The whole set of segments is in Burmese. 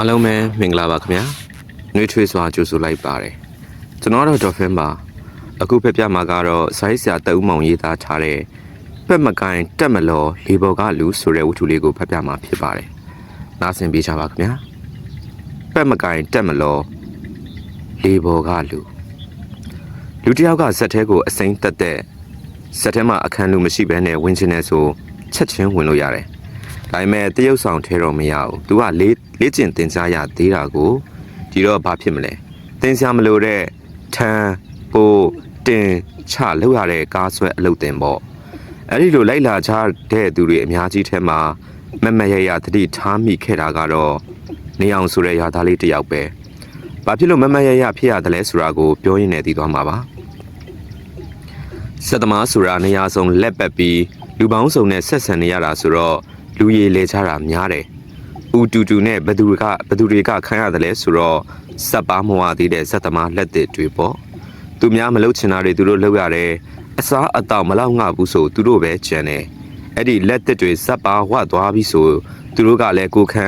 အားလုံးပဲမင်္ဂလာပါခင်ဗျာနှွေးထွေးစွာကြိုဆိုလိုက်ပါတယ်ကျွန်တော်တော့ဒေါ်ဖင်ပါအခုဖက်ပြမှာကတော့ဆိုင်းဆရာတအုံမောင်ရေးသားထားတဲ့ပက်မကိုင်တက်မလောလေဘော်ကလူဆိုတဲ့ဝတ္ထုလေးကိုဖက်ပြမှာဖြစ်ပါတယ်နားဆင်ပေးကြပါခင်ဗျာပက်မကိုင်တက်မလောလေဘော်ကလူလူတစ်ယောက်ကဇက်ထဲကိုအစိမ့်တက်တဲ့ဇက်ထဲမှာအခန်းလူမရှိဘဲနဲ့ဝင်ချင်နေဆိုချက်ချင်းဝင်လို့ရတယ် ဒါပေမဲ့တရုတ်ဆောင်ထဲတော့မရဘူး။ तू ကလေးလေးကျင်တင်စားရသေးတာကိုဒီတော့ဘာဖြစ်မလဲ။တင်စားမလို့တဲ့ထန်းပိုးတင်ချလောက်ရတဲ့ကားဆွဲအလုပ်တင်ပေါ့။အဲ့ဒီလိုလိုက်လာကြတဲ့သူတွေအများကြီးထဲမှာမက်မက်ရရတတိထားမိခဲ့တာကတော့နေအောင်ဆိုတဲ့ရာသားလေးတစ်ယောက်ပဲ။ဘာဖြစ်လို့မက်မက်ရရဖြစ်ရတယ်လဲဆိုတာကိုပြောရင်းနဲ့သိသွားမှာပါ။စက်သမားဆိုတာနေရာဆုံးလက်ပတ်ပြီးလူပေါင်းစုံနဲ့ဆက်ဆံနေရတာဆိုတော့ လူရည်လေချတာများတယ်။ဦးတူတူနဲ့ဘသူကဘသူတွေကခံရတယ်လဲဆိုတော့စက်ပါမဝသေးတဲ့စက်သမားလက်တစ်တွေပေါ့။သူများမလုပ်ချင်တာတွေသူတို့လုပ်ရတယ်။အစားအသောက်မလောက်ငှဘူးဆိုသူတို့ပဲကြံတယ်။အဲ့ဒီလက်တစ်တွေစက်ပါဝသွားပြီဆိုသူတို့ကလည်းကိုခံ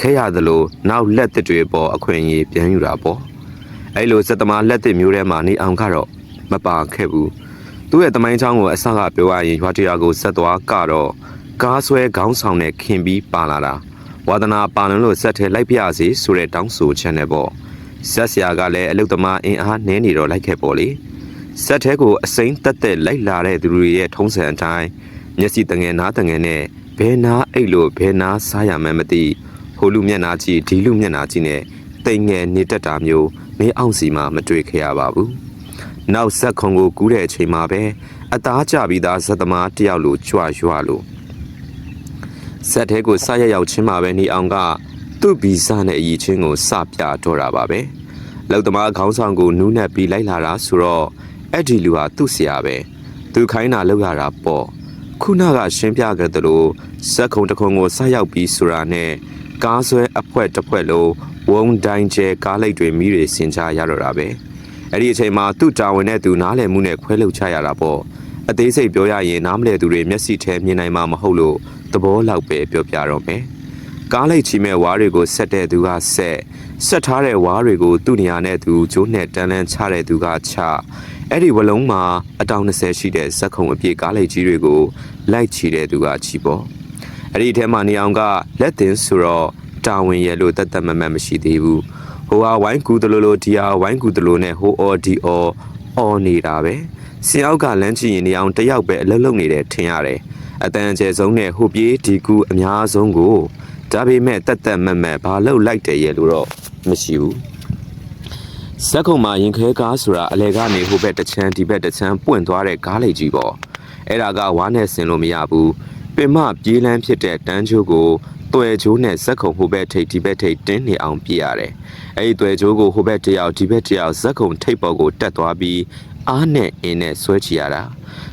ခဲရသလိုနောက်လက်တစ်တွေပေါ်အခွင့်အရေးပြန်ယူတာပေါ့။အဲ့လိုစက်သမားလက်တစ်မျိုးထဲမှာနေအောင်ကတော့မပါခဲ့ဘူး။သူ့ရဲ့တမိုင်းချောင်းကိုအဆကပြောရရင်ရွာတရာကိုဆက်သွားကတော့ ကားဆွဲခေါင်းဆောင်နဲ့ခင်ပြီးပါလာတာဝါသနာပါလန်လို့ဆက်ထဲလိုက်ပြစီဆိုတဲ့တောင်းဆိုချက်နဲ့ပေါ့ဆက်ဆရာကလည်းအလုတ်သမားအင်အားနည်းနေတော့လိုက်ခဲ့ပေါ့လေဆက်ထဲကိုအစိမ့်တက်တက်လိုက်လာတဲ့သူတွေရဲ့ထုံးစံအတိုင်းမျက်စိတငယ်နားတငယ်နဲ့ဘယ်နာအိတ်လို့ဘယ်နာစားရမှန်းမသိဟိုလူမျက်နာကြည့်ဒီလူမျက်နာကြည့်နဲ့တိမ်ငယ်နေတတ်တာမျိုးမင်းအောင်စီမှာမတွေ့ခဲ့ရပါဘူးနောက်ဆက်ခုံကိုကူးတဲ့အချိန်မှာပဲအသားကျပြီးသားဇက်သမားတယောက်လိုကြွရွလို့ ဆက်ထဲကိုစရရောက်ချင်းမှာပဲနေအောင်ကသူ့ဗီဇနဲ့အည်ချင်းကိုစပြတော့တာပါပဲလောက်သမားခေါင်းဆောင်ကိုနူးနဲ့ပြီးလိုက်လာတာဆိုတော့အဲ့ဒီလူဟာသူ့ဆရာပဲသူခိုင်းတာလောက်ရတာပေါ့ခုနကရှင်းပြခဲ့သလိုဇက်ခုံတစ်ခုံကိုစရောက်ပြီးဆိုတာနဲ့ကားဆွဲအဖွဲတစ်ဖွဲလုံးဝုံတိုင်းကျဲကားလိုက်တွေမိတွေစင်ချရတော့တာပဲအဲ့ဒီအချိန်မှာသူ့တာဝန်နဲ့သူနားလည်မှုနဲ့ခွဲလှုပ်ချရတာပေါ့အသေးစိတ်ပြောရရင်နားမလည်သူတွေမျက်စိထဲမြင်နိုင်မှာမဟုတ်လို့ သဘောလောက်ပဲပြောပြတော့မယ်ကားလိုက်ချီမဲ့ဝါးတွေကိုဆက်တဲ့သူကဆက်ဆက်ထားတဲ့ဝါးတွေကိုသူ့နေရာနဲ့သူကျိုးနဲ့တန်းလန်းချတဲ့သူကချအဲ့ဒီဝလုံးမှာအတောင်20ရှိတဲ့ဇက်ခုံအပြည့်ကားလိုက်ကြီးတွေကိုလိုက်ချီတဲ့သူကချီပေါ့အဲ့ဒီအထဲမှာနေအောင်ကလက်တင်ဆိုတော့တာဝန်ရဲ့လို့တတ်တတ်မတ်မတ်မရှိသေးဘူးဟိုဟာဝိုင်းကူတလို့လို့ဒီဟာဝိုင်းကူတလို့နဲ့ဟိုအော်ဒီအော်အော်နေတာပဲဆင်အောက်ကလမ်းကြည့်ရင်နေအောင်တယောက်ပဲအလုံးလုံးနေတယ်ထင်ရတယ် အတန်အကျယ်ဆုံးနဲ့ဟိုပြေးဒီကူအများဆုံးကိုဒါပေမဲ့တက်တက်မတ်မတ်ဘာလို့လိုက်တယ်ရဲ့လို့တော့မရှိဘူးဇက်ခုံမှာရင်ခဲကားဆိုတာအလဲကနေဟိုဘက်တစ်ချမ်းဒီဘက်တစ်ချမ်းပွင့်သွားတဲ့ကားလိတ်ကြီးပေါ့အဲ့ဒါကဝါနဲ့ဆင်လို့မရဘူးပင်မပြေးလန်းဖြစ်တဲ့တန်းချိုးကိုတွယ်ချိုးနဲ့ဇက်ခုံဟိုဘက်ထိပ်ဒီဘက်ထိပ်တင်းနေအောင်ပြရတယ်အဲ့ဒီတွယ်ချိုးကိုဟိုဘက်တစ်ယောက်ဒီဘက်တစ်ယောက်ဇက်ခုံထိပ်ပေါ်ကိုတက်သွားပြီး အားနဲ့အင်းနဲ့ဆွဲချရတာ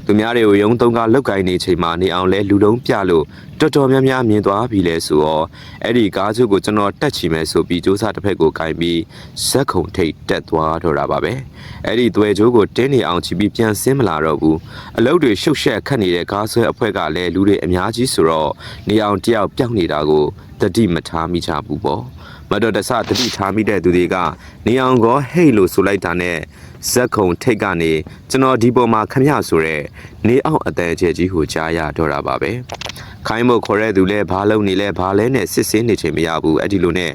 သူများတွေကိုယုံသုံးကားလောက်ကင်နေချိန်မှာနေအောင်လဲလူလုံးပြလို့တော်တော်များများမြင်သွားပြီလဲဆိုတော့အဲ့ဒီကားစုကိုကျွန်တော်တက်ချီမယ်ဆိုပြီးစူးစမ်းတစ်ဖက်ကိုကင်ပြီးဇက်ခုံထိပ်တက်သွားတော့တာပါပဲအဲ့ဒီသွဲချိုးကိုတင်းနေအောင်ချီပြီးပြန်ဆင်းမလာတော့ဘူးအလုတ်တွေရှုပ်ရှက်ခတ်နေတဲ့ကားဆွဲအဖွဲကလည်းလူတွေအများကြီးဆိုတော့နေအောင်တယောက်ပြောင်းနေတာကိုတတိမထားမိကြဘူးပေါ့မတော်တဆတတိထားမိတဲ့သူတွေကနေအောင်ကောဟိတ်လို့ဆိုလိုက်တာနဲ့ ဇက်ခုံထိတ်ကနေကျွန်တော်ဒီပေါ်မှာခမရဆိုတဲ့နေအောင်အတန်ကျဲကြီးကိုကြားရတော့တာပါပဲခိုင်းမို့ခေါ်တဲ့သူလဲဘာလုံးနေလဲဘာလဲနဲ့စစ်စင်းနေချင်မရဘူးအဲ့ဒီလိုနဲ့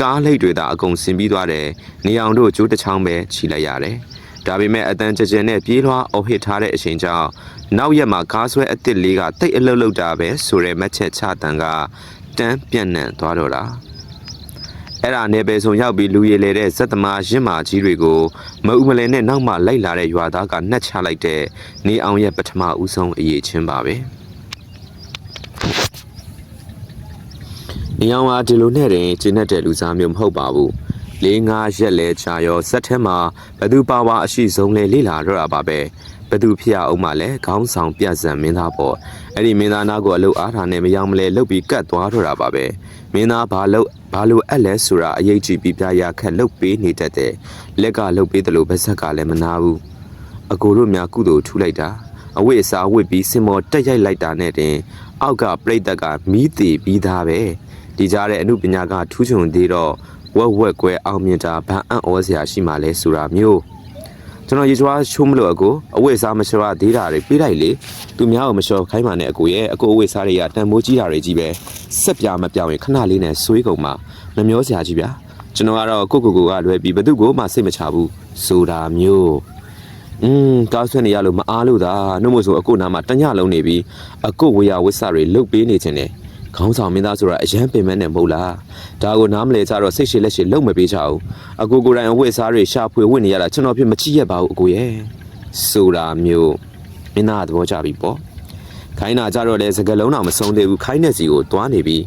ကားလိတ်တွေသာအကုန်ဆင်ပြီးသွားတယ်နေအောင်တို့ကျိုးတစ်ချောင်းပဲခြိလိုက်ရတယ်ဒါပေမဲ့အတန်ကြကြနဲ့ပြေးလွှားအော်ဟစ်ထားတဲ့အချိန်ကြောင့်နောက်ရက်မှာကားဆွဲအစ်စ်လေးကတိတ်အလုတ်လောက်တာပဲဆိုတဲ့မက်ချက်ချတန်ကတန်းပြန့်နှံ့သွားတော့တာ အဲ့ဒါနယ်ပယ်ဆောင်ရောက်ပြီးလူရည်လေတဲ့ဇက်သမားရင့်မာကြီးတွေကိုမအူမလဲနဲ့နောက်မှလိုက်လာတဲ့ရွာသားကနှက်ချလိုက်တဲ့နေအောင်ရဲ့ပထမဦးဆုံးအရေးချင်းပါပဲနေအောင်ဟာဒီလိုနဲ့တင်ကျင်းတဲ့လူစားမျိုးမဟုတ်ပါဘူးလေးငါရက်လဲချာရောစက်ထဲမှာဘသူပါဝါအရှိဆုံးလဲလေ့လာတော့တာပါပဲဘသူဖြစ်ရအောင်မလဲခေါင်းဆောင်ပြတ်စံမင်းသားပေါ့ အဲ့ဒီမင်းသားနာကိုအလုအားထားနဲ့မရောက်မလဲလှုပ်ပြီးကတ်သွားတော့တာပါပဲမင်းသားဘာလို့ဘာလို့အဲ့လဲဆိုတာအရေးကြီးပြီးပြရခက်လှုပ်ပေးနေတတ်တယ်လက်ကလှုပ်ပေးတယ်လို့ဗဆက်ကလည်းမနာဘူးအကိုတို့များကုသိုလ်ထူလိုက်တာအဝိအစာဝစ်ပြီးစင်မော်တက်ရိုက်လိုက်တာနဲ့တင်အောက်ကပြိတ္တကမီးတီပြီးသားပဲဒီကြားတဲ့အမှုပညာကထူးချွန်သေးတော့ဝက်ဝက်ကွဲအောင်မြင်တာဘာအံ့ဩစရာရှိမှလဲဆိုတာမျိုး ကျွန်တော်ရေချွားချိုးမလို့အကိုအဝိစားမလျှော်ရသေးတာတွေပြေးလိုက်လေသူများကိုမလျှော်ခိုင်းပါနဲ့အကိုရဲ့အကိုအဝိစားတွေကတန်မိုးကြီးတာတွေကြီးပဲဆက်ပြမပြောင်းရင်ခဏလေးနဲ့ဆွေးကုန်မှာမမျောစရာကြီးဗျာကျွန်တော်ကတော့ကိုကိုကိုကလွယ်ပြီးဘသူ့ကိုမှစိတ်မချဘူးဆိုတာမျိုးอืมကားဆွဲနေရလို့မအားလို့သာနှုတ်မို့ဆိုအခုနာမှာတညလုံးနေပြီးအခုဝေယဝစ္စတွေလုတ်ပေးနေခြင်းနဲ့ ခေါင်းဆောင်မင်းသားဆိုတာအရန်ပင်မဲ့နဲ့မဟုတ်လားဒါကိုနားမလဲကြတော့စိတ်ရှိလက်ရှိလုံမပေးကြဘူးအကူကိုယ်တိုင်အဝတ်စားတွေရှာဖွေဝတ်နေရတာကျွန်တော်ဖြစ်မကြည့်ရပါဘူးအကိုရဲ့ဆိုတာမျိုးမင်းသားသဘောကျပြီပေါ့ခိုင်းနာကြတော့လေစကလုံးတော်မဆုံးသေးဘူးခိုင်းတဲ့စီကိုတွားနေပြီး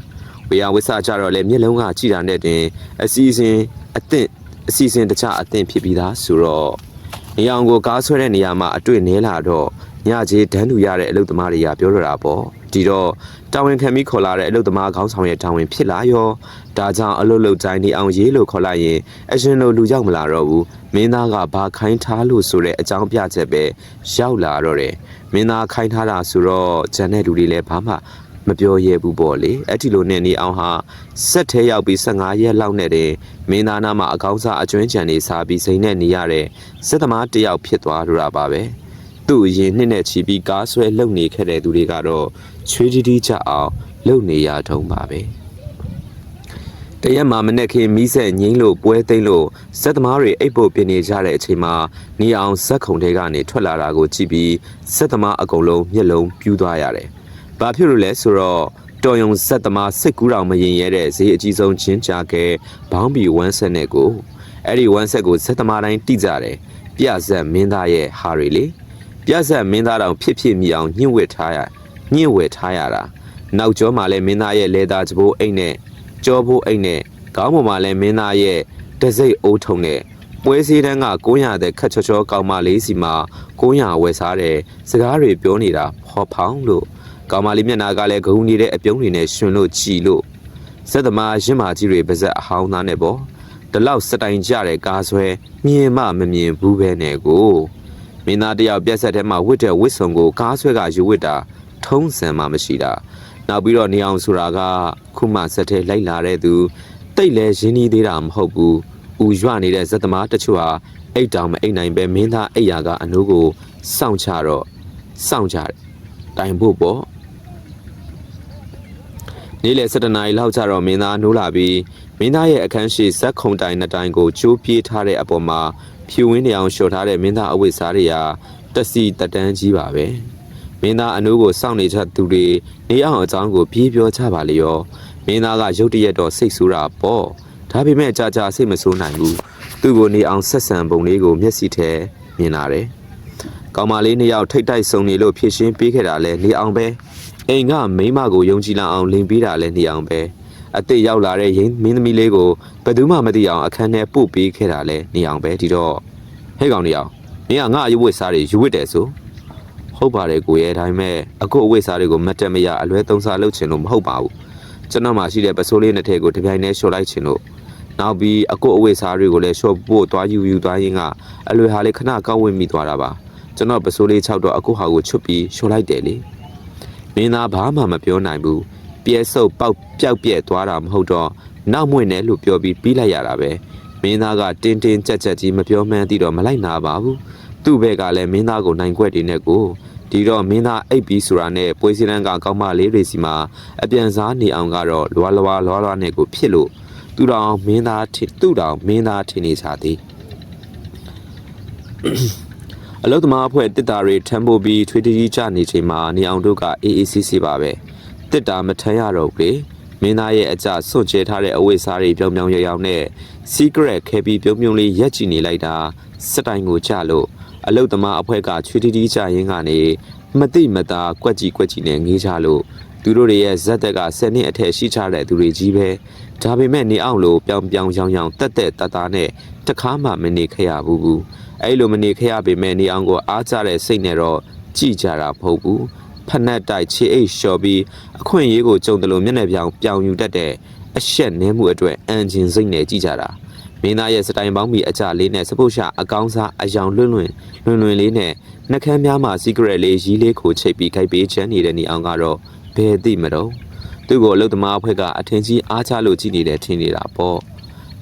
ဝေယဝစ္စကြတော့လေမျက်လုံးကကြည်တာနဲ့တင်အစီအစဉ်အသင့်အစီအစဉ်တခြားအသင့်ဖြစ်ပြီးသားဆိုတော့နေအောင်ကိုကားဆွဲတဲ့နေရာမှာအတွေ့နဲလာတော့ညကြီးဒန်းတူရတဲ့အလုပ်သမားတွေကပြောတော့တာပေါ့ဒီတော့ တာဝန်ခံပြီးခေါ်လာတဲ့အလုပ်သမားခေါင်းဆောင်ရဲ့တာဝန်ဖြစ်လာရောဒါကြောင့်အလုပ်လုပ်တိုင်းနေအောင်ရေးလို့ခေါ်လိုက်ရင်အရှင်တို့လူရောက်မလာတော့ဘူးမင်းသားကဘာခိုင်းထားလို့ဆိုတဲ့အကြောင်းပြချက်ပဲရောက်လာတော့တယ်မင်းသားခိုင်းထားတာဆိုတော့ဂျန်တဲ့လူတွေလည်းဘာမှမပြောရဲဘူးပေါ့လေအဲ့ဒီလိုနဲ့နေအောင်ဟာစက်ထဲရောက်ပြီး15ရက်လောက်နဲ့တင်မင်းသားနာမှာအကောင်းစားအကျွမ်းချံနေစားပြီးစိန်နဲ့နေရတဲ့စက်သမားတစ်ယောက်ဖြစ်သွားလို့တာပါပဲသူ့အရင်နှစ်နဲ့ချီပြီးကားဆွဲလုံနေခဲ့တဲ့သူတွေကတော့ ချွေးတီးတီးကြအောင်လုံနေရထုံးပါပဲတရက်မှာမနေ့ကမီးဆက်ငိမ့်လို့ပွဲသိမ့်လို့စက်သမားတွေအိပ်ဖို့ပြင်နေကြတဲ့အချိန်မှာနေအောင်ဇက်ခုံတွေကနေထွက်လာတာကိုကြည့်ပြီးစက်သမားအကုန်လုံးမျက်လုံးပြူးသွားရတယ်။ဘာဖြစ်လို့လဲဆိုတော့တော်ယုံစက်သမားစိတ်ကူးတော်မရင်ရဲတဲ့ဈေးအကြီးဆုံးချင်းကြခဲဘောင်းဘီဝမ်းဆက်နဲ့ကိုအဲ့ဒီဝမ်းဆက်ကိုဇက်သမားတိုင်းတိကြတယ်ပြဇက်မင်းသားရဲ့ဟာတွေလေပြဇက်မင်းသားတောင်ဖြစ်ဖြစ်မိအောင်ညှင့်ဝစ်ထားရ ညှင့်ဝစ်ထားရတာနောက်ကျောမှာလည်းမင်းသားရဲ့လေသာကြဘိုးအိတ်နဲ့ကြောဘိုးအိတ်နဲ့ခေါင်းပေါ်မှာလည်းမင်းသားရဲ့တစိမ့်အိုးထုံနဲ့ပွဲစည်းတန်းက900တဲ့ခက်ချောချောကောင်မလေးစီမှာ900ဝယ်စားတဲ့စကားတွေပြောနေတာဖော်ဖောင်းလို့ကောင်မလေးမျက်နှာကလည်းဂုံနေတဲ့အပြုံးတွေနဲ့ရှင်လို့ကြည်လို့စက်သမားရင့်မာကြီးတွေပါဇက်အဟောင်းသားနဲ့ပေါ့ဒီလောက်စတိုင်ကြတဲ့ကားဆွဲမြင်မှမမြင်ဘူးပဲနဲ့ကိုမင်းသားတယောက်ပြက်ဆက်ထဲမှာဝစ်တဲ့ဝစ်စုံကိုကားဆွဲကယူဝစ်တာ ထုံးစံမှမရှိတာနောက်ပြီးတော့နေအောင်ဆိုတာကခုမှဆက်ထဲလိုက်လာတဲ့သူတိတ်လဲရင်းနှီးသေးတာမဟုတ်ဘူးဥရွနေတဲ့ဇက်သမားတချို့ဟာအိတ်တောင်မအိတ်နိုင်ပဲမင်းသားအိတ်ရာကအနိုးကိုစောင့်ချတော့စောင့်ကြတယ်တိုင်ဖို့ပေါ့နေ့လယ်7နာရီလောက်ကျတော့မင်းသားနိုးလာပြီးမင်းသားရဲ့အခန်းရှိဇက်ခုံတိုင်နှစ်တိုင်ကိုကျိုးပြေးထားတဲ့အပေါ်မှာဖြူဝင်းနေအောင်လျှော်ထားတဲ့မင်းသားအဝတ်စားတွေဟာတက်စီတက်တန်းကြီးပါပဲ မင်းသားအနိုးကိုစောင့်နေကြသူတွေနေအောင်အကြောင်းကိုပြေးပြောကြပါလေရောမင်းသားကရုတ်တရက်တော့စိတ်ဆိုးတာပေါ့ဒါပေမဲ့ကြာကြာစိတ်မဆိုးနိုင်ဘူးသူ့ကိုနေအောင်ဆက်ဆံပုံလေးကိုမျက်စိထဲမြင်လာတယ်ကောင်မလေးနှစ်ယောက်ထိတ်တိုက်ဆုံနေလို့ဖြည့်ရှင်းပေးခဲ့တာလဲနေအောင်ပဲအိမ်ကမိန်းမကိုယုံကြည်လာအောင်လိန်ပေးတာလဲနေအောင်ပဲအစ်စ်ရောက်လာတဲ့ရင်းမင်းသမီးလေးကိုဘယ်သူမှမသိအောင်အခန်းထဲပို့ပေးခဲ့တာလဲနေအောင်ပဲဒီတော့ဟဲ့ကောင်နေအောင်မင်းကငါအယဝတ်စားတွေယူဝတ်တယ်ဆို ဟုတ်ပါတယ်ကိုရဲ့ဒါပေမဲ့အခုအဝတ်စားတွေကိုမတ်တက်မရအလွဲသုံးစားလုပ်ချင်လို့မဟုတ်ပါဘူးကျွန်တော်မှရှိတဲ့ပစိုးလေးနှစ်ထည့်ကိုတစ်ပြိုင်တည်းလျှော်လိုက်ချင်လို့နောက်ပြီးအခုအဝတ်စားတွေကိုလည်းလျှော်ပို့သွားယူယူသွားရင်းကအလွယ်ဟာလေးခဏကောက်ဝင့်မိသွားတာပါကျွန်တော်ပစိုးလေး6တော့အခုဟာကိုချွတ်ပြီးရှို့လိုက်တယ်လေမင်းသားဘာမှမပြောနိုင်ဘူးပြဲဆုပ်ပေါက်ပျောက်ပြက်သွားတာမဟုတ်တော့နောက်မွင့်တယ်လို့ပြောပြီးပြီးလိုက်ရတာပဲမင်းသားကတင်းတင်းကြက်ကြက်ကြီးမပြောမှန်းသိတော့မလိုက်နာပါဘူးသူ့ဘက်ကလည်းမင်းသားကိုနိုင်ခွက်တွေနဲ့ကို ဒီတော့မင်းသားအိပ်ပြီးဆိုတာနဲ့ပွဲစည်းတန်းကကောင်းမလေးတွေစီမှာအပြန်စားနေအောင်ကတော့လွာလွာလွာလွာနဲ့ကိုဖြစ်လို့သူတော်မင်းသားထင်သူ့တော်မင်းသားထင်နေကြသည်အလုသမားအဖွဲ့တစ်တာတွေထမ်းဖို့ပြီးထွေးတီးကြနေချိန်မှာနေအောင်တို့ကအေးအေးဆေးဆေးပါပဲတစ်တာမထမ်းရတော့ဘူးလေမင်းသားရဲ့အကြစွန့်ကျဲထားတဲ့အဝိစားတွေပြောင်ပြောင်ရရောင်နဲ့ secret ခဲပြီးပြုံးပြုံးလေးရက်ကြည့်နေလိုက်တာစက်တိုင်ကိုကြလို့ အလုသမားအဖွဲ့ကချွေးတီးတီးကြရင်းကနေမတိမတာကွက်ကြီးကွက်ကြီးနဲ့ငေးကြလို့သူတို့တွေရဲ့ဇက်တက်က10နှစ်အထက်ရှိကြတဲ့သူတွေကြီးပဲဒါပေမဲ့နေအောင်လို့ပြောင်ပြောင်ရောင်ရောင်တက်တက်တတနဲ့တခါမှမနေခဲ့ရဘူးဘူးအဲ့လိုမနေခဲ့ရပေမဲ့နေအောင်ကိုအားကြတဲ့စိတ်နဲ့တော့ကြည်ကြတာမဟုတ်ဘူးဖက်နှက်တိုက်ချေအိတ်လျှော်ပြီးအခွင့်အရေးကိုကြုံတယ်လို့မျက်နှာပြောင်ပြောင်ယူတတ်တဲ့အရှက်နည်းမှုအတွက်အန်ဂျင်စိတ်နဲ့ကြည်ကြတာ မင်းသားရဲ့စတိုင်ပေါင်းမီအကြလေးနဲ့စပုတ်ရှာအကောင်းစားအယောင်လွန့်လွန့်လွန့်လွန့်လေးနဲ့နှကန်းများမှာ secret လေးရီးလေးကိုချိတ်ပြီးခိုက်ပေးချမ်းနေတဲ့နေအောင်ကတော့ဘယ်သိမတော့သူ့ကိုအလုတ်သမားအဖွဲ့ကအထင်ကြီးအားချလို့ကြည်နေတယ်ထင်နေတာပေါ့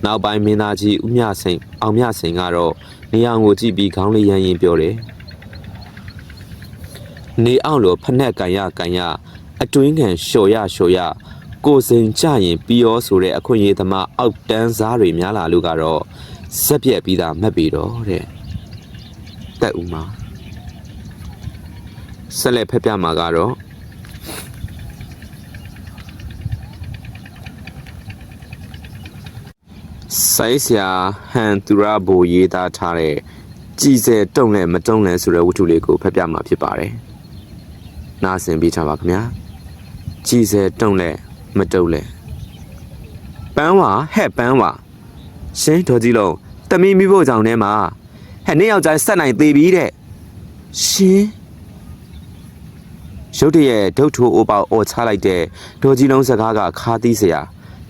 နောက်ပိုင်းမင်းသားကြီးဦးမြစိန်အောင်မြစိန်ကတော့နေအောင်ကိုကြည့်ပြီးခေါင်းလေးရမ်းရင်ပြောတယ်နေအောင်လို့ဖက်နဲ့ကန်ရကန်ရအတွင်းကန်လျှော်ရလျှော်ရ ကိုစိန်ကြရင်ပြီးရောဆိုတဲ့အခွင့်အရေးသမားအောက်တန်းစားတွေများလာလို့ကတော့ဇက်ပြက်ပြီးသားမှတ်ပြီးတော့တဲ့တက်ဦးမှာဆက်လက်ဖက်ပြမှာကတော့ဆိုင်းဆရာဟန်သူရဘိုရေးသားထားတဲ့ကြည်စဲတုံလဲမတုံလဲဆိုတဲ့ဝတ္ထုလေးကိုဖတ်ပြမှာဖြစ်ပါတယ်။နားဆင်ပြီးချပါခင်ဗျာ။ကြည်စဲတုံလဲ မတုံလဲပန်းဝါဟဲ့ပန်းဝါရှင်းတော်ကြီးလုံးတမီမိဖို့ကြောင့်ထဲမှာဟဲ့နေ့ယောက်ျားဆက်နိုင်သေးပြီတဲ့ရှင်းရုတ်တရက်ဒုတ်ထိုးအိုပေါအော်ချလိုက်တဲ့ဒေါ်ကြီးလုံးစကားကခါသီးစရာ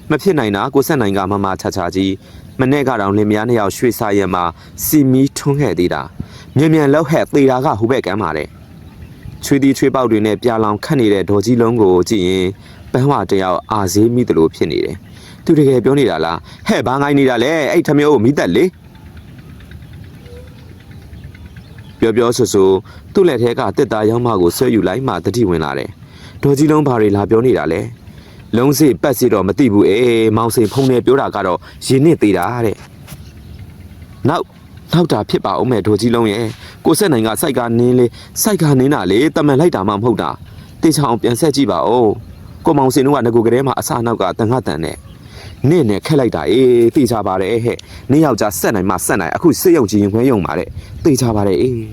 မဖြစ်နိုင်တာကိုဆက်နိုင်ကမမချာချာကြီးမနေ့ကတော့လင်မယားနှစ်ယောက်ရွှေစားရဲမှာစီမီထွန်းခဲ့သေးတာမြန်မြန်လောက်ဟဲ့သေတာကဟိုဘက်ကမ်းပါတယ်ချွေးတီချွေးပေါက်တွေနဲ့ပြာလောင်ခတ်နေတဲ့ဒေါ်ကြီးလုံးကိုကြည့်ရင် ပန်းဝတယောက်အာဈေးမိသလိုဖြစ်နေတယ်သူတကယ်ပြောနေတာလားဟဲ့ဘာငိုင်းနေတာလဲအဲ့ထမျိုးကိုမိသက်လေပြောပြောဆိုဆိုသူ့လက်ထဲကတစ်သားရောက်မကိုဆွဲယူလိုက်မှတတိဝင်လာတယ်။ဒေါ်ကြီးလုံးဘာတွေလာပြောနေတာလဲ။လုံးစိပတ်စီတော့မသိဘူးအေးမောင်စိန်ဖုံနေပြောတာကတော့ရင်းနစ်သေးတာတဲ့။နောက်နောက်တာဖြစ်ပါအောင်မဲ့ဒေါ်ကြီးလုံးရဲ့ကိုဆက်နိုင်ကစိုက်ကနင်းလေစိုက်ကနင်းတာလေတမန်လိုက်တာမှမဟုတ်တာ။တေချာအောင်ပြန်ဆက်ကြည့်ပါဦး။ ကိုမောင်စိန်တို့ကငကိုကလေးမှာအစနောက်ကတန်ခတ်တန်နဲ့နင့်နဲ့ခက်လိုက်တာအေးတေချာပါတယ်ဟဲ့။နင်းယောက်ျားဆက်နိုင်မှဆက်နိုင်အခုစစ်ရုံကြီးရင်ခွဲရုံပါတဲ့တေချာပါတယ်အေး။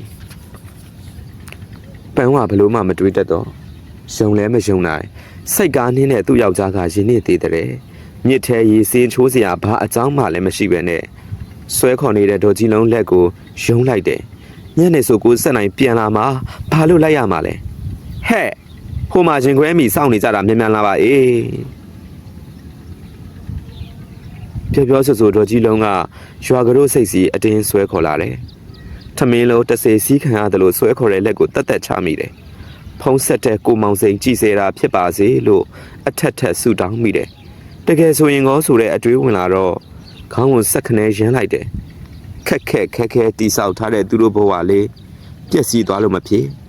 ပန်းဝဘလို့မှမတွေးတတ်တော့ယုံလဲမယုံနိုင်စိတ်ကားနှင်းတဲ့သူ့ယောက်ျားကရင်းနေသေးတယ်မြစ်ထဲရေစင်းချိုးစရာဘာအကြောင်းမှလည်းမရှိပဲနဲ့ဆွဲခေါ်နေတဲ့ဒေါ်ကြီးလုံးလက်ကိုယုံလိုက်တယ်ညနေဆိုကိုဆက်နိုင်ပြန်လာမှာဘာလို့လိုက်ရမှာလဲဟဲ့ ဟိုမှာရင်ခွဲမိစောင့်နေကြတာမြန်မြန်လာပါအေးပြောပြောဆိုဆိုဒေါ်ကြီးလုံးကရွာကလေးစိတ်စီအတင်းဆွဲခေါ်လာတယ်ထမင်းလုံးတစ်စေစီးခံရတယ်လို့ဆွဲခေါ်တဲ့လက်ကိုတတ်တတ်ချမိတယ်။ဖုံးဆက်တဲ့ကိုမောင်စိန်ကြည်စေတာဖြစ်ပါစေလို့အထက်ထက်ဆူတောင်းမိတယ်။တကယ်ဆိုရင်ကောဆိုတဲ့အတွေးဝင်လာတော့ခေါင်းကိုဆက်ခနဲရမ်းလိုက်တယ်။ခက်ခက်ခက်ခဲတိဆောက်ထားတဲ့သူတို့ဘဝလေးပြက်စီးသွားလို့မဖြစ်။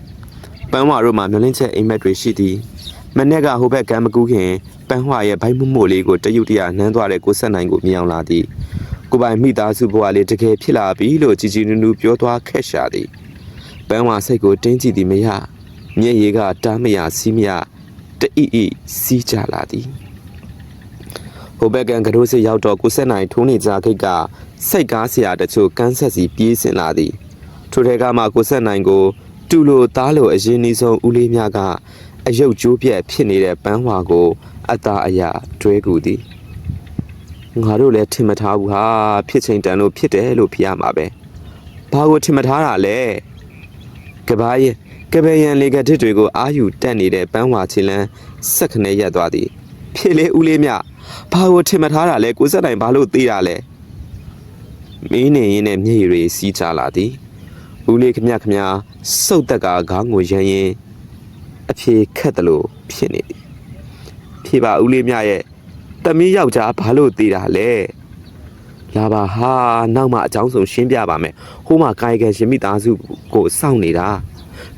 ပန်းဝါတို့မှာမျောလင်းချက်အိမ်မက်တွေရှိသည်။မနေ့ကဟိုဘက်ကမ်းမကူးခင်ပန်းဝါရဲ့ဘိုင်းမမို့လေးကိုတရုတ်တရနှမ်းသွားတဲ့ကိုဆက်နိုင်ကိုမြင်အောင်လာသည်။ကိုပိုင်မိသားစုဘဝလေးတကယ်ဖြစ်လာပြီလို့ជីជីနူးနူးပြောသွားခက်ရှာသည်ပန်းဝါစိတ်ကိုတင်းကြည့်သည်မရမျက်ရည်ကတားမရစီးမရတအီအီစီးကြလာသည်ဟိုဘက်ကန်ကတိုးစစ်ရောက်တော့ကိုဆက်နိုင်ထိုးနေကြခိတ်ကစိတ်ကားစရာတချို့ကန်းဆက်စီပြေးစင်လာသည်ထိုထဲကမှကိုဆက်နိုင်ကို တူလိုသားလိုအရင်နီးဆုံးဦးလေးများကအယုတ်ကျိုးပြက်ဖြစ်နေတဲ့ပန်းဝါကိုအသားအရာတွဲကူသည်ငါတို့လည်းထင်မထားဘူးဟာဖြစ်ချိန်တန်လို့ဖြစ်တယ်လို့ဖြစ်ရမှာပဲဘာကိုထင်မထားတာလဲကဘာရဲ့ကပယ်ရန်လေကတစ်တွေကိုအာယူတက်နေတဲ့ပန်းဝါချီလန်းစက်ခနဲ့ရက်သွားသည်ဖြစ်လေဦးလေးမြဘာကိုထင်မထားတာလဲကိုစက်တိုင်ဘာလို့သေးတာလဲမင်းနေရင်နဲ့မျက်ရည်တွေစီးချလာသည် ဦးလေးခမခမစုတ်တက်ကခေါင်းကိုရမ်းရင်အဖြေခက်တယ်လို့ဖြစ်နေသည်ဖြေပါဦးလေးမြရဲ့တမီးယောက်ျားဘာလို့သေးတာလဲလာပါဟာနောက်မှအကြောင်းဆုံးရှင်းပြပါမယ်ဟိုမှာကာယကံရှင်မိသားစုကိုစောင့်နေတာ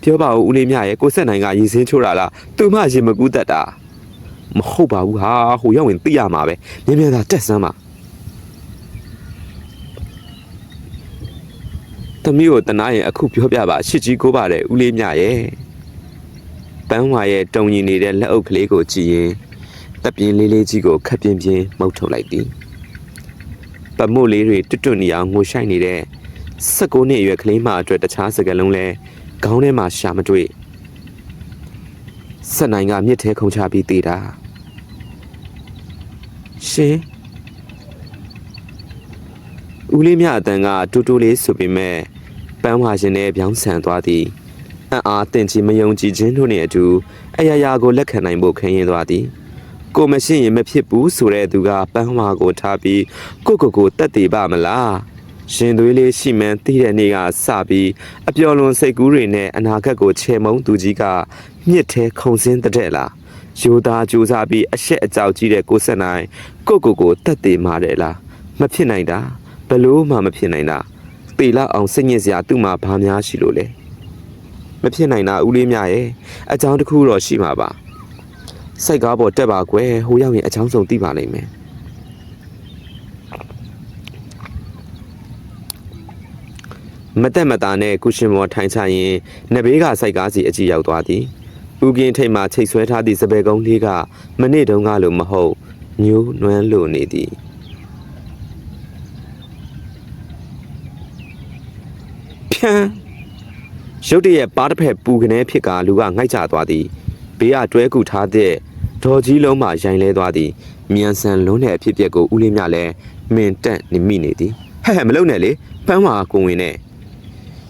ပြောပါဦးဦးလေးမြရဲ့ကိုဆက်နိုင်ကရည်စင်းချိုးတာလားသူမှရင်မကူးတတ်တာမဟုတ်ပါဘူးဟာဟိုရောက်ရင်သိရမှာပဲမြင်မြန်သာတက်စမ်းပါ တမီးကိုတနာရင်အခုပြောပြပါရှစ်ကြီးကိုပါတယ်ဦးလေးမြရဲ့ပန်းဝါရဲ့တုံရင်နေတဲ့လက်အုပ်ကလေးကိုကြည့်ရင်တပ်ပြင်းလေးလေးကြီးကိုခပ်ပြင်းပြင်းမှုတ်ထုတ်လိုက်သည်ပမို့လေးတွေတွတ်တွတ်နေအောင်ငိုရှိုက်နေတဲ့16နှစ်အရွယ်ကလေးမအတွက်တခြားစကလုံးလဲခေါင်းထဲမှာရှာမတွေ့ဆက်နိုင်ကမြစ်ထဲခုန်ချပြီးသေးတာရှင်ဦးလေးမြအတန်ကတူတူလေးဆိုပေမဲ့ ပန်းဝါရှင်နဲ့ပြောင်းဆန်သွားသည်အံ့အားတင်ချင်မယုံကြည်ခြင်းတို့နဲ့အတူအရာရာကိုလက်ခံနိုင်ဖို့ခင်းရင်သွားသည်ကိုမရှိရင်မဖြစ်ဘူးဆိုတဲ့သူကပန်းဝါကိုထားပြီးကိုကိုကိုတက်တည်ပါမလားရှင်သွေးလေးရှိမှန်းသိတဲ့နေ့ကစပြီးအပျော်လွန်စိတ်ကူးတွေနဲ့အနာဂတ်ကိုချေမုံသူကြီးကမြစ်ထဲခုံစင်းတဲ့လားယူသားကြိုးစားပြီးအရှက်အကြောက်ကြီးတဲ့ကိုဆက်နိုင်ကိုကိုကိုတက်သေးမာတယ်လားမဖြစ်နိုင်တာဘလို့မှမဖြစ်နိုင်တာ တေလောက်အောင်စိတ်ညစ်စရာသူ့မှာဘာများရှိလို့လဲမဖြစ်နိုင်တာဦးလေးမြရဲ့အကြောင်းတစ်ခုတော့ရှိမှာပါစိတ်ကားပေါ်တက်ပါကွယ်ဟိုရောက်ရင်အချောင်းဆုံးသိပါလိမ့်မယ်မတက်မတာနဲ့ကုရှင်မောထိုင်ချရင်နဘေးကစိုက်ကားစီအကြည့်ရောက်သွားသည်ဦးကင်းထိတ်မှချိတ်ဆွဲထားသည့်စပယ်ကုန်းလေးကမနစ်တုန်းကလိုမဟုတ်ညိုးနွမ်းလို့နေသည် ဖြန်းရုတ်တရက်ပါးတစ်ဖက်ပူကနေဖြစ်ကလူကငိုက်ချသွားသည်ဘေးကတွဲကူထားတဲ့ဒေါ်ကြီးလုံးမှရိုင်လဲသွားသည်မြန်ဆန်လုံးတဲ့အဖြစ်အပျက်ကိုဦးလေးမြလည်းမင်တက်နေမိနေသည်ဟဲ့ဟဲ့မလုံနဲ့လေပန်းဝါကိုဝင်နဲ့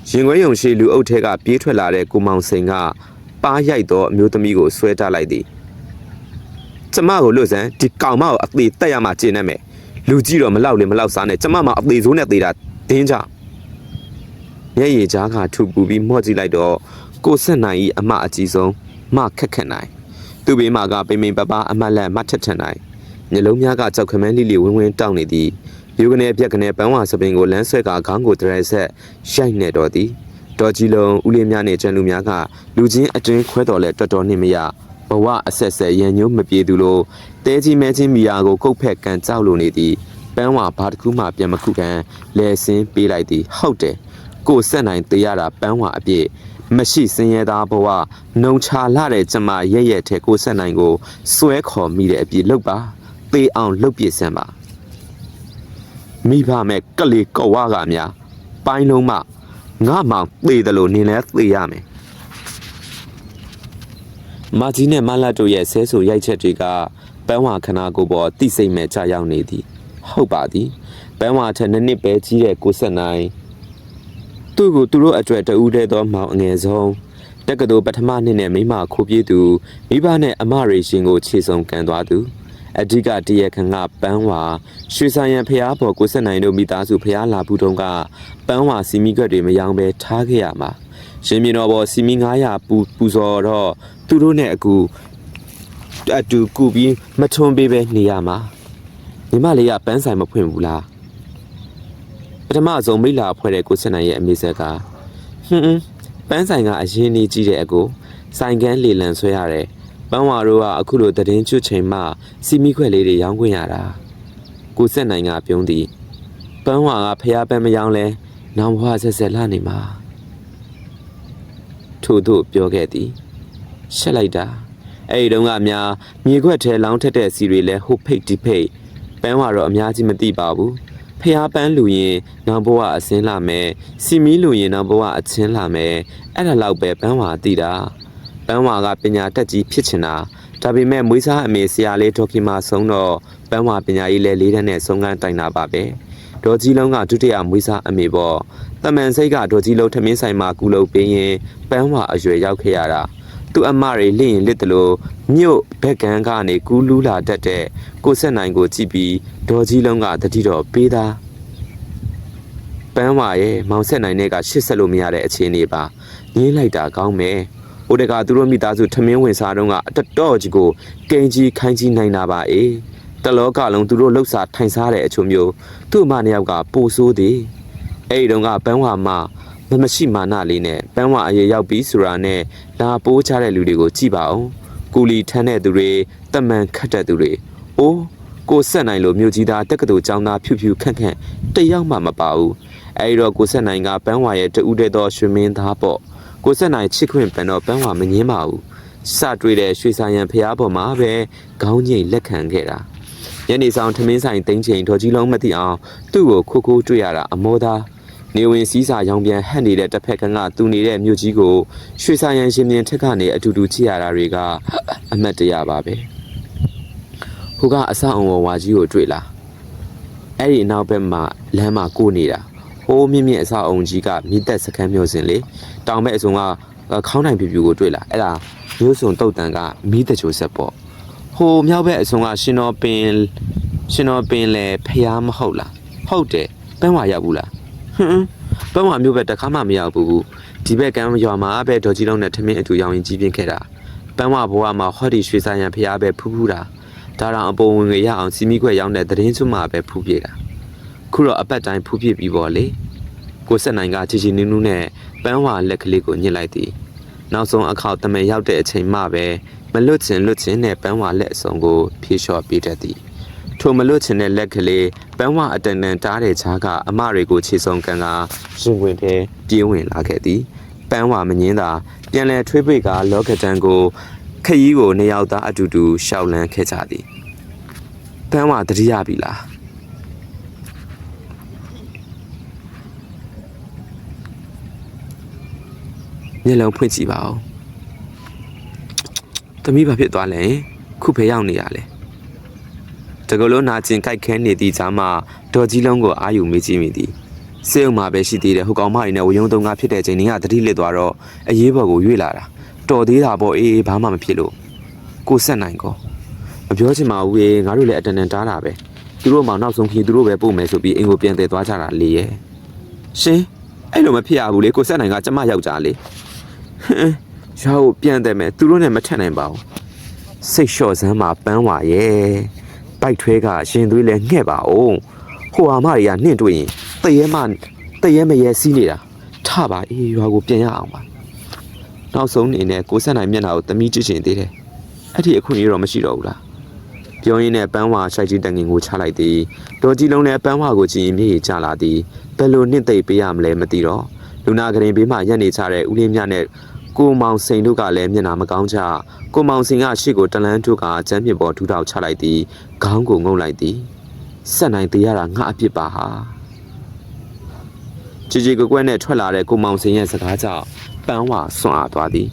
ရင်ခွဲယုံရှိလူအုပ်ထဲကပြေးထွက်လာတဲ့ကိုမောင်စိန်ကပါးရိုက်သောအမျိုးသမီးကိုဆွဲတလိုက်သည်ကျမကိုလွတ်စမ်းဒီကောင်မကိုအသေးတက်ရမှကျင်နေမယ်လူကြီးတော့မလောက်လေမလောက်စားနဲ့ကျမမအသေးစိုးနဲ့သေးတာတင်းကြ မျက်ရည်ကြားကထူပူပြီးမော့ကြည့်လိုက်တော့ကိုဆက်နိုင်ဤအမအကြီးဆုံးမခက်ခက်နိုင်သူ့ဘေးမှာကပိမ့်ပိမ့်ပပအမလက်မထက်ထက်နိုင်မျက်လုံးများကကြောက်ခမန်းလိလိဝင်းဝင်းတောက်နေသည်ပြူကနေပြက်ကနေပန်းဝါစပင်ကိုလမ်းဆွဲကခေါင်းကိုတရဲဆက်ရိုက်နေတော့သည်တော်ကြီးလုံးဦးလေးများနဲ့ကျန်လူများကလူချင်းအတွင်းခွဲတော်လဲတော်တော်နှင့်မရဘဝအဆက်ဆက်ရန်ညိုးမပြေသူလိုတဲကြီးမဲချင်းမီယာကိုကုတ်ဖက်ကန်ကြောက်လိုနေသည်ပန်းဝါဘာတစ်ခုမှပြန်မခုခံလဲစင်းပေးလိုက်သည်ဟုတ်တယ် ကိုဆက်နိုင်သေးရတာပန်းဝါအပြည့်မရှိစင်ရသားဘဝနှုံချလာတဲ့ကျမရဲ့ရဲ့ထဲကိုဆက်နိုင်ကိုစွဲခေါ်မိတဲ့အပြည့်လောက်ပါသေးအောင်လှုပ်ပြစမ်းပါမိဘမဲ့ကလေးကဝါကများပိုင်းလုံးမငါမောင်သေတယ်လို့နင်လဲသေရမယ်မာကြီးနဲ့မလာတို့ရဲ့ဆဲဆူရိုက်ချက်တွေကပန်းဝါခနာကိုပေါ်တိစိတ်မဲ့ကြာရောက်နေသည် ဟုတ်ပါသည်ပန်းဝါထက်နှစ်နှစ်ပဲကြီးတဲ့ကိုဆက်နိုင် သူ့ကိုသူတို့အတွက်တူးတဲ့သောမောင်အငယ်ဆုံးတက္ကသိုလ်ပထမနှစ်နဲ့မိမခိုးပြေးသူမိဘနဲ့အမရေရှင်ကိုခြေစုံကန်သွားသူအဓိကတရခန်ကပန်းဝါရွှေဆိုင်ရန်ဖျားပေါ်ကိုဆက်နိုင်တို့မိသားစုဖျားလာဘူးတုန်းကပန်းဝါစီမီကွက်တွေမယောင်ပဲထားခဲ့ရမှာရှင်မြေတော်ပေါ်စီမီ900ပူပူဇော်တော့သူတို့နဲ့အကူအတူကူပြီးမထွန်ပေးပဲနေရမှာညီမလေးကပန်းဆိုင်မဖွင့်ဘူးလား ပထမဆုံးမိလာဖွဲ့တဲ့ကိုဆက်နိုင်ရဲ့အမေဆက်ကဟွန်းဟွန်းပန်းဆိုင်ကအရင်နေကြီးတဲ့အကိုဆိုင်ကန်းလေလံဆွဲရတယ်ပန်းဝါတို့ကအခုလိုတည်င်းကျွတ်ချိန်မှစီမီခွက်လေးတွေရောင်းခွင့်ရတာကိုဆက်နိုင်ကပြုံးသည်ပန်းဝါကဖျားပန်းမရောင်းလဲနောင်ဘွားဆက်ဆက်လှနေမှာထို့သို့ပြောခဲ့သည်ရှက်လိုက်တာအဲ့ဒီတုန်းကများမြေခွက်ထဲလောင်းထက်တဲ့စီတွေလဲဟိုဖိတ်ဒီဖိတ်ပန်းဝါတော့အများကြီးမသိပါဘူး ဖျားပန်းလူရင်နောင်ဘွားအစင်းလာမယ်စီမီလူရင်နောင်ဘွားအချင်းလာမယ်အဲ့ဒါလောက်ပဲပန်းဝါသိတာပန်းဝါကပညာတက်ကြီးဖြစ်ချင်တာဒါပေမဲ့မွေးစားအမေဆရာလေးဒေါခင်မာဆုံးတော့ပန်းဝါပညာရေးလဲလေးတန်းနဲ့ဆုံးကန်းတိုင်တာပါပဲဒေါ်ကြီးလုံးကဒုတိယမွေးစားအမေပေါ့တမန်စိတ်ကဒေါ်ကြီးလုံးထမင်းဆိုင်မှာကူလုပ်ပေးရင်ပန်းဝါအရွယ်ရောက်ခဲ့ရတာ သူ့အမတွေလင့်ရင်လစ်တယ်လို့မြို့ဘက်ကန်းကနေကူးလူးလာတတ်တဲ့ကိုဆက်နိုင်ကိုကြည့်ပြီးဒေါ်ကြီးလုံးကတတိတော်ပေးတာပန်းဝါရဲ့မောင်ဆက်နိုင်တဲ့ကရှစ်ဆက်လို့မရတဲ့အခြေအနေပါငင်းလိုက်တာကောင်းမယ်။ဟိုတကသူတို့မိသားစုထမင်းဝင်စားတော့ကအတတော်ကြီးကိုကိန်းကြီးခိုင်းကြီးနိုင်တာပါအေး။တလောကလုံးသူတို့လှုပ်စာထိုင်စားတဲ့အချို့မျိုးသူ့အမနှစ်ယောက်ကပိုဆိုးသည်။အဲ့ဒီတုန်းကပန်းဝါမမမရှိမာနလေးနဲ့ပန်းဝါအရေရောက်ပြီးဆိုတာနဲ့ လာပိုးချတဲ့လူတွေကိုကြည့်ပါအောင်။ကူလီထမ်းတဲ့သူတွေတမန်ခတ်တဲ့သူတွေ။အိုးကိုဆက်နိုင်လို့မြို့ကြီးသားတက္ကသိုလ်ကျောင်းသားဖြူဖြူခန့်ခန့်တယောက်မှမပါဘူး။အဲဒီတော့ကိုဆက်နိုင်ကပန်းဝါရဲ့တူးတဲ့သောရွှေမင်းသားပေါ့။ကိုဆက်နိုင်ချစ်ခွင့်ပန်တော့ပန်းဝါမငင်းပါဘူးစတွေ့တဲ့ရွှေဆိုင်ရန်ဖျားပေါ်မှာပဲခေါင်းငိတ်လက်ခံခဲ့တာညနေဆောင်ထမင်းဆိုင်တင်းချိန်ဒေါ်ကြီးလုံးမသိအောင်သူ့ကိုခိုးခိုးတွေ့ရတာအမောသား နေဝင်စည်းစာရောင်ပြန်ဟက်နေတဲ့တစ်ဖက်ကကသူနေတဲ့မြို့ကြီးကိုရွှေဆိုင်ရန်ရှင်ပြန်ထက်ကနေအတူတူချစ်ရတာတွေကအမတ်တရပါပဲဟိုကအဆအုံဝဝါကြီးကိုတွေ့လာအဲ့ဒီနောက်ဘက်မှာလမ်းမှာကိုနေတာဟိုးမြင့်မြင့်အဆအုံကြီးကမိသက်စခန်းမျိုးစင်လေတောင်ဘက်အစုံကခေါင်းနိုင်ပြူပြူကိုတွေ့လာအဲ့ဒါမျိုးစုံတုတ်တန်ကမီးတချိုဆက်ပေါ့ဟိုမြောက်ဘက်အစုံကရှင်တော်ပင်ရှင်တော်ပင်လေဖျားမဟုတ်လားဟုတ်တယ်ပန်းဝါရောက်ဘူးလား ဟွန်းပန်းဝါမျိုးဘက်တစ်ခါမှမရောက်ဘူးဒီဘက်ကမ်းရွာမှာပဲဒေါ်ကြီးလုံးနဲ့ထမင်းအတူရောင်းရင်ကြီးပြင်းခဲ့တာပန်းဝဘဝမှာဟောဒီရွှေဆိုင်ရန်ဖျားပဲဖူးဖူးတာဒါတောင်အပေါ်ဝင်ငွေရအောင်စီမီခွက်ရောက်တဲ့သတင်းစွမှပဲဖူးပြေတာခုတော့အပတ်တိုင်းဖူးပြေပြီးပေါ့လေကိုဆက်နိုင်ကချီချီနူးနူးနဲ့ပန်းဝလက်ကလေးကိုညှစ်လိုက်သည်နောက်ဆုံးအခေါက်တမဲရောက်တဲ့အချိန်မှပဲမလွတ်ချင်လွတ်ချင်နဲ့ပန်းဝလက်အစုံကိုဖြေလျှော့ပေးတတ်သည် ထိုမလွတ်ချင်တဲ့လက်ကလေးပန်းဝအတန်တန်တားတဲ့ခြားကအမတွေကိုခြေဆုံးကန်ကရင်ဝင်ထဲပြေးဝင်လာခဲ့သည်ပန်းဝမငင်းသာပြန်လဲထွေးပိတ်ကလောကတန်ကိုခရီးကိုနှစ်ယောက်သားအတူတူရှောက်လန်းခဲ့ကြသည်ပန်းဝတတိယပြီလားမျက်လုံးဖွင့်ကြည့်ပါဦးသမီးဘာဖြစ်သွားလဲခုဖေရောက်နေရလဲ တကလို့နာကျင်ကြိုက်ခဲနေသည့်ကြားမှာဒေါ်ကြီးလုံးကိုအာယူမေးကြည့်မိသည်စေုံမှာပဲရှိသေးတယ်ဟိုကောင်မရင်းနဲ့ဝယုံတုံကဖြစ်တဲ့ချိန်นี้ကတတိလစ်သွားတော့အရေးပေါ်ကိုရွေ့လာတာတော်သေးတာပေါ့အေးအေးဘာမှမဖြစ်လို့ကိုဆက်နိုင်ကောမပြောချင်ပါဘူးအေးငါတို့လည်းအတန်တန်တားတာပဲသူတို့မှနောက်ဆုံးခီးသူတို့ပဲပို့မယ်ဆိုပြီးအိမ်ကိုပြန်တည်သွားကြတာလေရဲ့ရှင်အဲ့လိုမဖြစ်ရဘူးလေကိုဆက်နိုင်ကကျမယောက်ျားလေဟမ်ရောကိုပြန်တယ်မယ်သူတို့နဲ့မထက်နိုင်ပါဘူးစိတ်လျှော့စမ်းမှာပန်းဝါရဲ့ ပိုက်ထွဲကရှင်သွေးလဲငှဲ့ပါအောင်ဟိုဟာမတွေကနှင့်တွေ့ရင်တရဲမတရဲမရဲစီးနေတာထပါအေးရွာကိုပြန်ရအောင်ပါနောက်ဆုံးနေနဲ့ကိုဆက်နိုင်မျက်နှာကိုသမီးကြည့်ချင်သေးတယ်အဲ့ဒီအခွင့်အရေးတော့မရှိတော့ဘူးလားပြောရင်းနဲ့ပန်းဝါရှိုက်ကြီးတန်ငင်ကိုချလိုက်သည်ဒေါ်ကြီးလုံးနဲ့ပန်းဝါကိုကြည့်ရင်မြေကြီးကျလာသည်ဘယ်လိုနှင့်သိပ်ပေးရမလဲမသိတော့လူနာကရင်ဘေးမှရက်နေကြတဲ့ဦးလေးမြတ်နဲ့ ကိုမောင်စိန်တို့ကလည်းမျက်နှာမကောင်းကြကိုမောင်စိန်ကရှေ့ကိုတလန်းထုတ်ကကျမ်းမြေပေါ်ထူထောက်ချလိုက်သည်ခေါင်းကိုငုံလိုက်သည်ဆက်နိုင်သေးရတာငါအပြစ်ပါဟာကြည်ကြည်ကွယ်ကွယ်နဲ့ထွက်လာတဲ့ကိုမောင်စင်ရဲ့စကားကြောင့်ပန်းဝါဆွန့်အားသွားသည်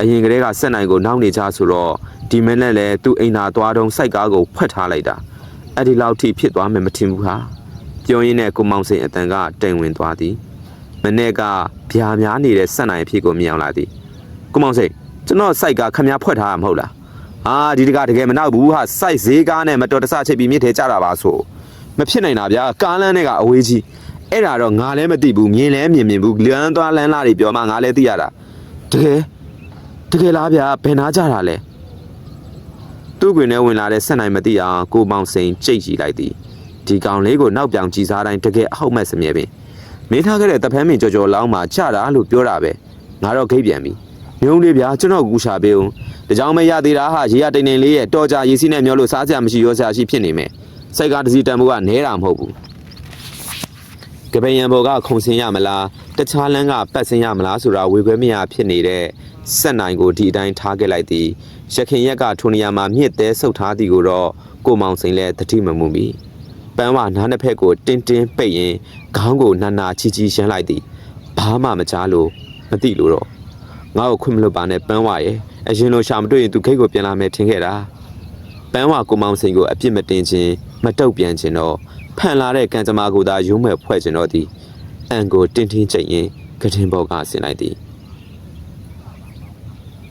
အရင်ကတည်းကဆက်နိုင်ကိုနောက်နေကြဆိုတော့ဒီမင်းနဲ့လည်းသူ့အိမ်သာသွားတုံးစိုက်ကားကိုဖွက်ထားလိုက်တာအဲ့ဒီလောက်ထိဖြစ်သွားမယ်မထင်ဘူးဟာပြောရင်းနဲ့ကိုမောင်စင်အတန်ကတိမ်ဝင်သွားသည်မနေ့ကဗျာများနေတဲ့ဆက်နိုင်အဖြစ်ကိုမြင်အောင်လာသည် ကိုမောင်စင်ကျွန်တော်စိုက်ကခမည်းဖွက်ထားတာမဟုတ်လားအာဒီတကတကယ်မနောက်ဘူးဟာစိုက်ဈေးကားနဲ့မတော်တဆချိတ်ပြီးမြစ်ထဲကြတာပါဆိုမဖြစ်နိုင်တာဗျာကားလမ်းနဲ့ကအဝေးကြီးအဲ့ဒါတော့ငါလည်းမသိဘူးမြင်လည်းမြင်မြင်ဘူးလမ်းသွားလမ်းလာတွေပြောမှငါလည်းသိရတာတကယ်တကယ်လားဗျာဘယ်နာကြတာလဲသူ့ကွင်ထဲဝင်လာတဲ့ဆက်နိုင်မသိအောင်ကိုမောင်စိန်ကြိတ်ကြည့်လိုက်သည်ဒီကောင်လေးကိုနောက်ပြောင်ကြည်စားတိုင်းတကယ်အဟုတ်မဲ့စမြဲပင်မင်းထားခဲ့တဲ့တဖန်းမင်ကြော်ကြော်လောင်းမှာကြတာလို့ပြောတာပဲငါတော့ခိတ်ပြန်ပြီ မြုံလေးဗျာကျွန်တော်ကူရှာပေးဦးဒါကြောင့်မရသေးတာဟာရေရတိန်တိန်လေးရဲ့တော်ကြရေစီးနဲ့မျောလို့စားစရာမရှိရောစရာရှိဖြစ်နေမယ်စိတ်ကားတစ်စီတန်ဖို့ကနဲတာမဟုတ်ဘူးကပင်ရံဘော်ကခုံစင်းရမလားတခြားလမ်းကပတ်စင်းရမလားဆိုတာဝေခွဲမရဖြစ်နေတဲ့ဆက်နိုင်ကိုဒီအတိုင်းထားခဲ့လိုက်သည်ရခင်ရက်ကထိုနေရာမှာမြစ်သေးဆုတ်ထားသည်ကိုတော့ကိုမောင်စိန်လည်းတတိမမှုမီပန်းဝနားနှစ်ဖက်ကိုတင်းတင်းပိတ်ရင်ခေါင်းကိုနာနာချီချီရှင်းလိုက်သည်ဘာမှမကြားလို့မသိလို့တော့ ငါ့ကိုခွင့်မလွတ်ပါနဲ့ပန်းဝရဲ့အရင်လိုရှာမတွေ့ရင်သူခိတ်ကိုပြန်လာမယ်ထင်ခဲ့တာပန်းဝကိုမောင်စိန်ကိုအပြစ်မတင်ခြင်းမတုတ်ပြန်ခြင်းတော့ဖန်လာတဲ့ကံကြမ္မာကိုသာရုံးမဲ့ဖွဲ့ခြင်းတော့သည်အန်ကိုတင်းတင်းကျိတ်ရင်ကတင်ဘောကဆင်လိုက်သည်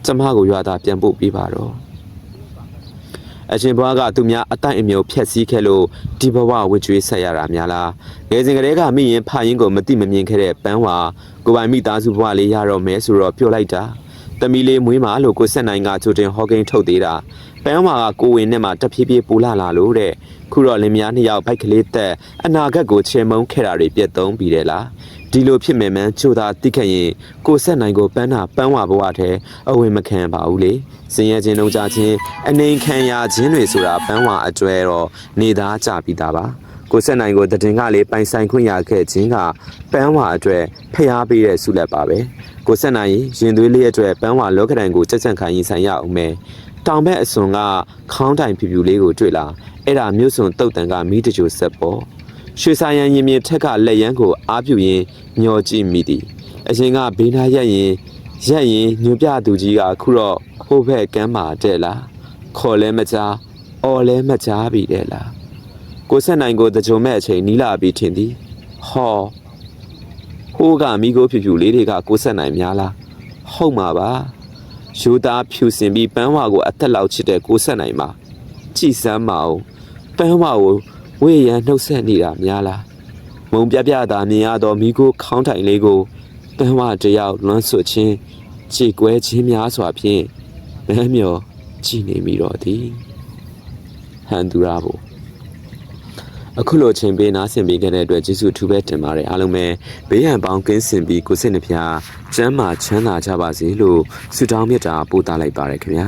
ကျမကိုရွာသားပြန်ပို့ပေးပါတော့အရှင်ဘွားကသူများအတိုင်အမျိုးဖြက်စီးခဲ့လို့ဒီဘဝဝစ်ကြွေးဆက်ရတာများလားငယ်စဉ်ကတည်းကမိရင်ဖရင်ကိုမတိမမြင်ခဲ့တဲ့ပန်းဝါ ကိုပိုင်မိသားစုဘဝလေးရတော့မယ်ဆိုတော့ပြောလိုက်တာတမီလေးမွေးမာလို့ကိုဆက်နိုင်ကချိုတင်ဟောကိန်းထုတ်သေးတာပန်းဝါကကိုဝင်နဲ့မှတဖြည်းဖြည်းပူလာလာလို့တဲ့ခုတော့လင်မယားနှစ်ယောက်ဘိုက်ကလေးတက်အနာဂတ်ကိုချေမုန်းခဲ့တာတွေပြတ်သုံးပြီးတယ်လားဒီလိုဖြစ်မယ်မှန်းချိုသာတိခတ်ရင်ကိုဆက်နိုင်ကိုပန်းနာပန်းဝါဘဝထဲအဝင်မခံပါဘူးလေစင်ရချင်းလုံးကြချင်းအနေခံရခြင်းတွေဆိုတာပန်းဝါအကျွဲတော့နေသားကြပြီးသားပါ ကိုဆက်နိုင်ကိုတည်ငါလေးပိုင်ဆိုင်ခွင့်ရခဲ့ခြင်းကပန်းဝါအကျွဲဖျားပေးတဲ့ဆုလက်ပါပဲကိုဆက်နိုင်ရင်သွေးလေးအတွက်ပန်းဝါလောကဒဏ်ကိုကြက်ကြံခံရင်ဆိုင်ရအောင်မယ်တောင်ဘက်အစွန်ကခေါင်းတိုင်ဖြူဖြူလေးကိုတွေ့လာအဲ့ဒါမြို့စွန်တုတ်တန်ကမိတကြိုဆက်ပေါ်ရွှေဆိုင်ရန်ရင်မြင်ထက်ကလက်ရန်ကိုအားပြုရင်းမျောကြည့်မိသည်အရင်ကဘေးနာရက်ရင်ရက်ရင်ညွပြသူကြီးကအခုတော့ဟိုဘက်ကမ်းမှာတဲ့လားခေါ်လဲမကြားအော်လဲမကြားပြီတဲ့လား ကိုဆက်နိုင်ကိုတကြုံမဲ့အချိန်နီးလာပြီးထင်သည်ဟောဟိုးကမိကိုဖြူဖြူလေးတွေကကိုဆက်နိုင်များလားဟုတ်မှာပါယူသားဖြူစင်ပြီးပန်းဝါကိုအသက်လောက်ချစ်တဲ့ကိုဆက်နိုင်မှာကြည်စမ်းမအောင်ပန်းဝါကိုဝေးရန်နှုတ်ဆက်နေတာများလားမုံပြပြသာမြင်ရသောမိကိုခေါင်းတိုင်လေးကိုပန်းဝတယောက်လွမ်းဆွခြင်းခြေကွဲခြင်းများစွာဖြင့်မလမ်းမျောကြည်နေမိတော့သည်ဟန်သူရာဘို အခုလိုအချိန်ပေးနားဆင်ပေးခဲ့တဲ့အတွက်ကျေးဇူးအထူးပဲတင်ပါတယ်အားလုံးပဲဘေးရန်ပေါင်းကင်းစင်ပြီးကိုယ်စိတ်နှဖျားကျမ်းမာချမ်းသာကြပါစေလို့ဆုတောင်းမေတ္တာပို့သလိုက်ပါရခင်ဗျာ